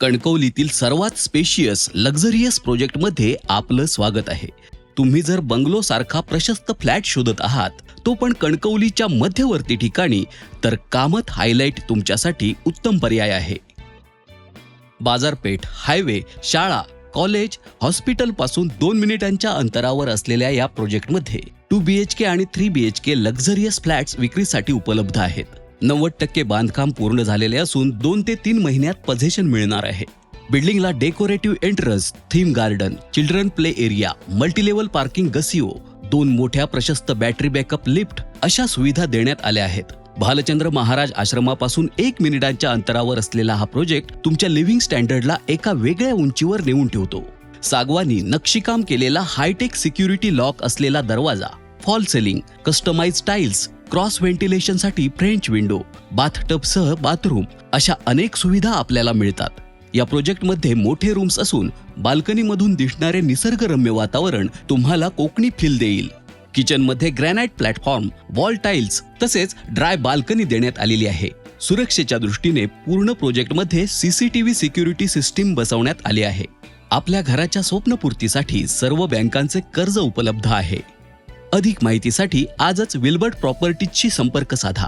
कणकवलीतील सर्वात spacious luxurious प्रोजेक्टमध्ये आपलं स्वागत आहे. तुम्ही जर बंगलो सारखा प्रशस्त फ्लॅट शोधत आहात तो पण कणकवलीच्या मध्यवर्ती ठिकाणी तर कामत हायलाइट तुमच्यासाठी उत्तम पर्याय आहे. बाजारपेठ हायवे शाळा कॉलेज हॉस्पिटलपासून दोन मिनिटांच्या अंतरावर असलेल्या या प्रोजेक्टमध्ये टू बी एच के आणि three B H K luxurious flats विक्रीसाठी उपलब्ध आहेत. नव्वद टक्के बांधकाम पूर्ण झालेले असून दोन ते तीन महिन्यात पझेशन मिळणार आहे. बिल्डिंगला decorative entrance theme garden children play area multilevel parking गसिओ दोन मोठ्या प्रशस्त बॅटरी बॅकअप लिफ्ट अशा सुविधा देण्यात आल्या आहेत. भालचंद्र महाराज आश्रमापासून एक मिनिटांच्या अंतरावर असलेला हा प्रोजेक्ट तुमच्या लिव्हिंग स्टँडर्डला एका वेगळ्या उंचीवर नेऊन ठेवतो. सागवानी नक्षीकाम केलेला हायटेक सिक्युरिटी लॉक असलेला दरवाजा fall ceiling customize tiles cross व्हेंटिलेशनसाठी French window बाथटबसह बाथरूम अशा अनेक सुविधा आपल्याला मिळतात. या प्रोजेक्टमध्ये मोठे रूम्स असून बाल्कनीमधून दिसणारे निसर्गरम्य वातावरण तुम्हाला कोकणी फील देईल. किचनमध्ये ग्रॅनाइट प्लॅटफॉर्म वॉल टाइल्स तसेच ड्राय बाल्कनी देण्यात आलेली आहे. सुरक्षेच्या दृष्टीने पूर्ण प्रोजेक्टमध्ये सीसीटीव्ही सिक्युरिटी सिस्टीम बसवण्यात आली आहे. आपल्या घराच्या स्वप्नपूर्तीसाठी सर्व बँकांचे कर्ज उपलब्ध आहे. अधिक माहितीसाठी आजच विल्बर्ट प्रॉपर्टीजशी संपर्क साधा.